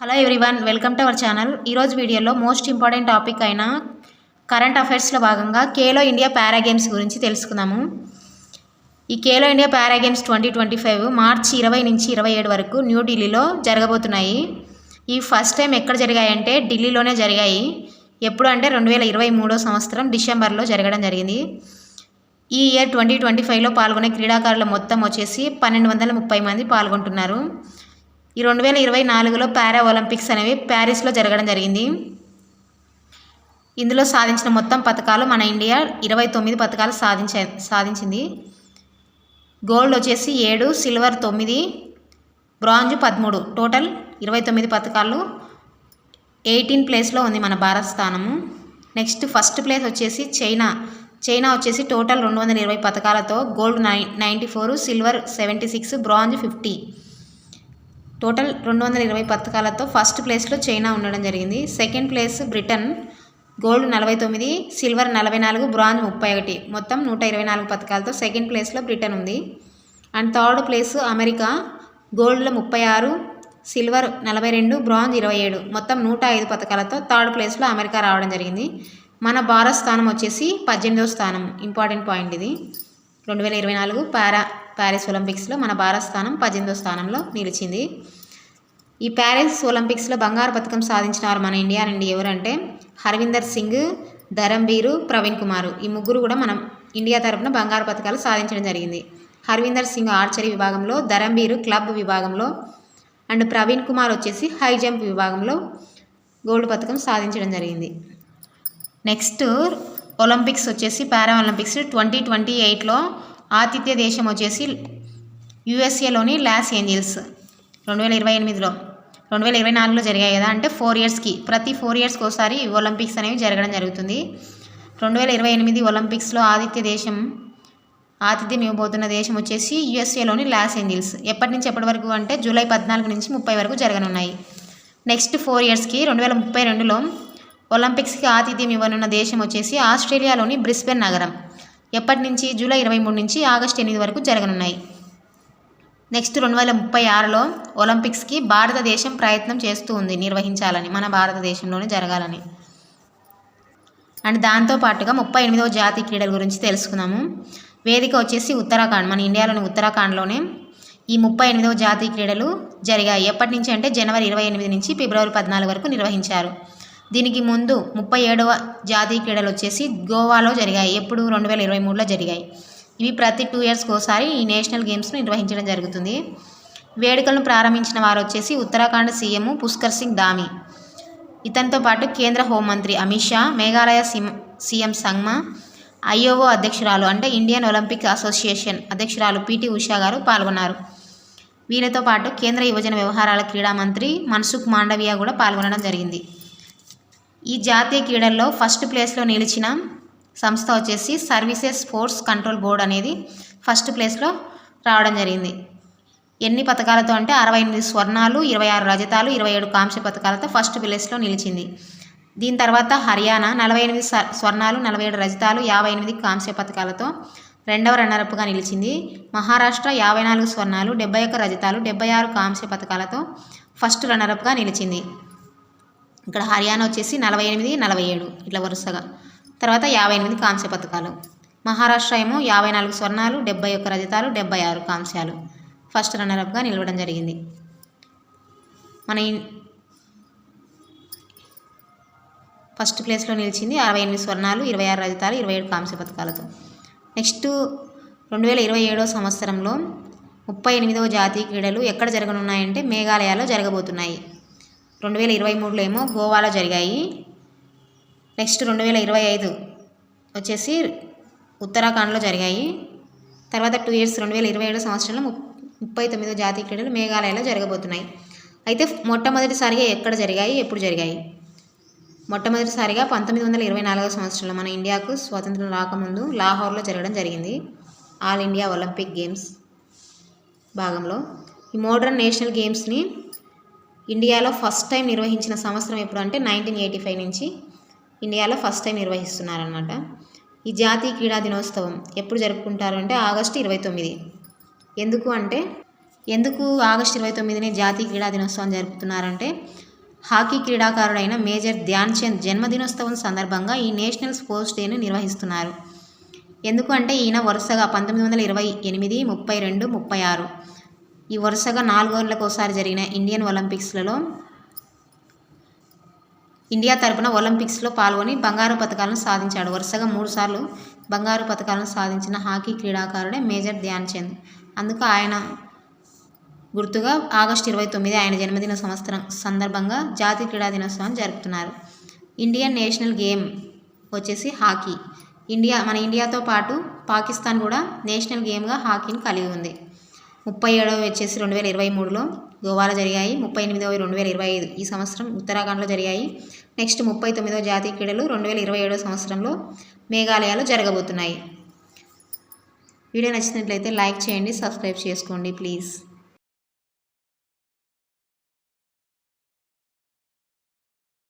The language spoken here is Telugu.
Hello everyone welcome to our channel ఈరోజు వీడియోలో మోస్ట్ ఇంపార్టెంట్ టాపిక్ అయిన కరెంట్ అఫైర్స్లో భాగంగా కేలో ఇండియా పారా గేమ్స్ గురించి తెలుసుకుందాము. ఈ Khelo India para games twenty twenty five మార్చి ఇరవై నుంచి ఇరవై ఏడు వరకు న్యూఢిల్లీలో జరగబోతున్నాయి. ఈ ఫస్ట్ టైం ఎక్కడ జరిగాయంటే ఢిల్లీలోనే జరిగాయి. ఎప్పుడు అంటే రెండు వేల ఇరవై మూడో సంవత్సరం డిసెంబర్లో జరగడం జరిగింది. ఈ ఇయర్ ట్వంటీ ట్వంటీ ఫైవ్లో పాల్గొనే క్రీడాకారుల మొత్తం వచ్చేసి పన్నెండు వందల ముప్పై మంది పాల్గొంటున్నారు. ఈ రెండు వేల ఇరవై నాలుగులో పారా ఒలింపిక్స్ అనేవి ప్యారిస్లో జరగడం జరిగింది. ఇందులో సాధించిన మొత్తం పథకాలు మన ఇండియా ఇరవై తొమ్మిది పథకాలు సాధించ సాధించింది. గోల్డ్ వచ్చేసి ఏడు సిల్వర్ తొమ్మిది బ్రాంజ్ పదమూడు. టోటల్ ఇరవై తొమ్మిది పథకాలు ఎయిటీన్ ప్లేస్లో ఉంది మన భారత స్థానము. నెక్స్ట్ ఫస్ట్ ప్లేస్ వచ్చేసి చైనా. చైనా వచ్చేసి టోటల్ రెండు వందల ఇరవై పథకాలతో గోల్డ్ నై ninety four silver seventy six bronze fifty. Total రెండు వందల ఇరవై పథకాలతో ఫస్ట్ ప్లేస్లో చైనా ఉండడం జరిగింది. సెకండ్ ప్లేస్ బ్రిటన్ గోల్డ్ నలభై తొమ్మిది సిల్వర్ నలభై నాలుగు బ్రాంజ్ ముప్పై ఒకటి. మొత్తం నూట ఇరవై నాలుగు పథకాలతో సెకండ్ ప్లేస్లో బ్రిటన్ ఉంది. అండ్ థర్డ్ ప్లేస్ అమెరికా గోల్డ్లో ముప్పై ఆరు సిల్వర్ నలభై రెండు బ్రాంజ్ ఇరవై ఏడు. మొత్తం నూట ఐదు పథకాలతో థర్డ్ ప్లేస్లో అమెరికా రావడం జరిగింది. మన భారత్ స్థానం వచ్చేసి పద్దెనిమిదవ స్థానం. ఇంపార్టెంట్ పాయింట్ ఇది. రెండు వేల ఇరవై నాలుగు పారా ప్యారిస్ ఒలింపిక్స్లో మన భారత స్థానం పద్దెనిమిదో స్థానంలో నిలిచింది. ఈ ప్యారిస్ ఒలింపిక్స్లో బంగారు పథకం సాధించిన వారు మన ఇండియా నుండి ఎవరంటే హర్విందర్ సింగ్ ధరంబీరు ప్రవీణ్ కుమార్. ఈ ముగ్గురు కూడా మనం ఇండియా తరఫున బంగారు పథకాలు సాధించడం జరిగింది. హర్విందర్ సింగ్ ఆర్చరీ విభాగంలో ధరంబీరు క్లబ్ విభాగంలో అండ్ ప్రవీణ్ కుమార్ వచ్చేసి హై జంప్ విభాగంలో గోల్డ్ పథకం సాధించడం జరిగింది. నెక్స్ట్ ఒలింపిక్స్ వచ్చేసి పారా ఒలింపిక్స్ ట్వంటీ ట్వంటీ ఎయిట్లో ఆతిథ్య దేశం వచ్చేసి యుఎస్ఏలోని లాస్ ఏంజిల్స్. రెండు వేల ఇరవై ఎనిమిదిలో రెండు వేల ఇరవై నాలుగులో జరిగాయి కదా అంటే ఫోర్ ఇయర్స్కి. ప్రతి ఫోర్ ఇయర్స్కి ఒకసారి ఒలింపిక్స్ అనేవి జరగడం జరుగుతుంది. రెండు వేల ఇరవై ఎనిమిది ఒలింపిక్స్లో ఆతిథ్య దేశం ఆతిథ్యం ఇవ్వబోతున్న దేశం వచ్చేసి యుఎస్ఏలోని లాస్ ఏంజిల్స్. ఎప్పటి నుంచి ఎప్పటి వరకు అంటే జూలై పద్నాలుగు నుంచి ముప్పై వరకు జరగనున్నాయి. నెక్స్ట్ ఫోర్ ఇయర్స్కి రెండు వేల ముప్పై రెండులో ఒలింపిక్స్కి ఆతిథ్యం ఇవ్వనున్న దేశం వచ్చేసి ఆస్ట్రేలియాలోని బ్రిస్బెన్ నగరం. ఎప్పటి నుంచి? జూలై ఇరవై మూడు నుంచి ఆగస్టు ఎనిమిది వరకు జరగనున్నాయి. నెక్స్ట్ రెండు వేల ముప్పై ఆరులో ఒలింపిక్స్కి భారతదేశం ప్రయత్నం చేస్తూ ఉంది నిర్వహించాలని మన భారతదేశంలోనే జరగాలని. అండ్ దాంతో పాటుగా ముప్పై ఎనిమిదవ జాతీయ క్రీడల గురించి తెలుసుకుందాము. వేదిక వచ్చేసి ఉత్తరాఖండ్ మన ఇండియాలోని ఉత్తరాఖండ్లోనే ఈ ముప్పై ఎనిమిదవ జాతీయ క్రీడలు జరిగాయి. ఎప్పటి నుంచి అంటే జనవరి ఇరవై ఎనిమిది నుంచి ఫిబ్రవరి పద్నాలుగు వరకు నిర్వహించారు. దీనికి ముందు ముప్పై ఏడవ జాతీయ క్రీడలు వచ్చేసి గోవాలో జరిగాయి. ఎప్పుడు? రెండు వేల ఇరవై మూడులో జరిగాయి. ఇవి ప్రతి టూ ఇయర్స్కి ఒకసారి ఈ నేషనల్ గేమ్స్ను నిర్వహించడం జరుగుతుంది. వేడుకలను ప్రారంభించిన వారు వచ్చేసి ఉత్తరాఖండ్ సీఎం పుష్కర్ సింగ్ ధామి. ఇతనితో పాటు కేంద్ర హోంమంత్రి Amit Shah Meghalaya CM CM Sangma IOA అధ్యక్షురాలు అంటే ఇండియన్ ఒలింపిక్ అసోసియేషన్ అధ్యక్షురాలు పిటి ఉషా గారు పాల్గొన్నారు. వీరితో పాటు కేంద్ర యువజన వ్యవహారాల క్రీడా మంత్రి మన్సుఖ్ మాండవియా కూడా పాల్గొనడం జరిగింది. ఈ జాతీయ క్రీడల్లో ఫస్ట్ ప్లేస్లో నిలిచిన సంస్థ వచ్చేసి సర్వీసెస్ స్పోర్ట్స్ కంట్రోల్ బోర్డ్ అనేది ఫస్ట్ ప్లేస్లో రావడం జరిగింది. ఎన్ని పథకాలతో అంటే అరవై ఎనిమిది స్వర్ణాలు ఇరవై ఆరు రజతాలు ఇరవై ఏడు కాంస్య పథకాలతో ఫస్ట్ ప్లేస్లో నిలిచింది. దీని తర్వాత హర్యానా నలభై ఎనిమిది స్వర్ణాలు నలభై ఏడు రజతాలు యాభై ఎనిమిది కాంస్య పథకాలతో రెండవ రన్నరప్గా నిలిచింది. మహారాష్ట్ర యాభై నాలుగు స్వర్ణాలు డెబ్బై ఒక్క రజతాలు డెబ్బై ఆరు కాంస్య పథకాలతో ఫస్ట్ రన్నరప్గా నిలిచింది. ఇక్కడ హర్యానా వచ్చేసి నలభై ఎనిమిది నలభై ఏడు ఇట్లా వరుసగా. తర్వాత యాభై ఎనిమిది కాంస్య పథకాలు. మహారాష్ట్ర ఏమో యాభై నాలుగు స్వర్ణాలు డెబ్బై ఒక్క రజతాలు డెబ్బై ఆరు కాంస్యాలు. ఫస్ట్ రన్నరప్గా నిలవడం జరిగింది. మన ఫస్ట్ ప్లేస్లో నిలిచింది అరవై ఎనిమిది స్వర్ణాలు ఇరవై ఆరు రజతాలు ఇరవై ఏడు కాంస్య పథకాలతో. నెక్స్ట్ రెండు వేల ఇరవై ఏడో సంవత్సరంలో ముప్పై ఎనిమిదవ జాతీయ క్రీడలు ఎక్కడ జరగనున్నాయంటే మేఘాలయాలో జరగబోతున్నాయి. రెండు వేల ఇరవై మూడులో ఏమో గోవాలో జరిగాయి. నెక్స్ట్ రెండు వేల ఇరవై ఐదు వచ్చేసి ఉత్తరాఖండ్లో జరిగాయి. తర్వాత టూ ఇయర్స్ రెండు వేల ఇరవై ఏడు సంవత్సరంలో ముప్పై తొమ్మిదో జాతీయ క్రీడలు మేఘాలయలో జరగబోతున్నాయి. అయితే మొట్టమొదటిసారిగా ఎక్కడ జరిగాయి ఎప్పుడు జరిగాయి? మొట్టమొదటిసారిగా పంతొమ్మిది వందల ఇరవై నాలుగవ సంవత్సరంలో మన ఇండియాకు స్వాతంత్రం రాకముందు లాహోర్లో జరగడం జరిగింది. ఆల్ ఇండియా ఒలింపిక్ గేమ్స్ భాగంలో. ఈ మోడర్న్ నేషనల్ గేమ్స్ని ఇండియాలో ఫస్ట్ టైం నిర్వహించిన సంవత్సరం ఎప్పుడు అంటే నైన్టీన్ ఎయిటీ ఫైవ్ నుంచి ఇండియాలో ఫస్ట్ టైం నిర్వహిస్తున్నారనమాట ఈ జాతీయ క్రీడా దినోత్సవం ఎప్పుడు జరుపుకుంటారు అంటే ఆగస్టు ఇరవై తొమ్మిది. ఎందుకు అంటే ఎందుకు ఆగస్టు ఇరవై తొమ్మిదిని జాతీయ క్రీడా దినోత్సవం జరుపుతున్నారంటే హాకీ క్రీడాకారుడైన మేజర్ ధ్యాన్ చంద్ జన్మదినోత్సవం సందర్భంగా ఈ నేషనల్ స్పోర్ట్స్ డేను నిర్వహిస్తున్నారు. ఎందుకు అంటే ఈయన వరుసగా పంతొమ్మిది వందల ఇరవై ఎనిమిది ముప్పై రెండు ముప్పై ఆరు ఈ వరుసగా నాలుగోళ్ళకు ఒకసారి జరిగిన ఇండియన్ ఒలింపిక్స్లలో ఇండియా తరపున ఒలింపిక్స్లో పాల్గొని బంగారు పథకాలను సాధించాడు. వరుసగా మూడుసార్లు బంగారు పథకాలను సాధించిన హాకీ క్రీడాకారుడే మేజర్ ధ్యాన్ చంద్. అందుకు ఆయన గుర్తుగా ఆగస్టు ఇరవై తొమ్మిది ఆయన జన్మదిన సంవత్సరం సందర్భంగా జాతీయ క్రీడా దినోత్సవాన్ని జరుపుతున్నారు. ఇండియన్ నేషనల్ గేమ్ వచ్చేసి హాకీ. ఇండియా మన ఇండియాతో పాటు పాకిస్తాన్ కూడా నేషనల్ గేమ్గా హాకీని కలిగి ఉంది. ముప్పై ఏడవ వచ్చేసి రెండు వేల ఇరవై మూడులో గోవాలో జరిగాయి ముప్పై ఎనిమిదవ రెండు వేల ఇరవై ఐదు ఈ సంవత్సరం ఉత్తరాఖండ్లో జరిగాయి. నెక్స్ట్ ముప్పై తొమ్మిదవ జాతీయ క్రీడలు రెండు వేల ఇరవై ఏడవ సంవత్సరంలో మేఘాలయాలో జరగబోతున్నాయి. వీడియో నచ్చినట్లయితే లైక్ చేయండి సబ్స్క్రైబ్ చేసుకోండి ప్లీజ్.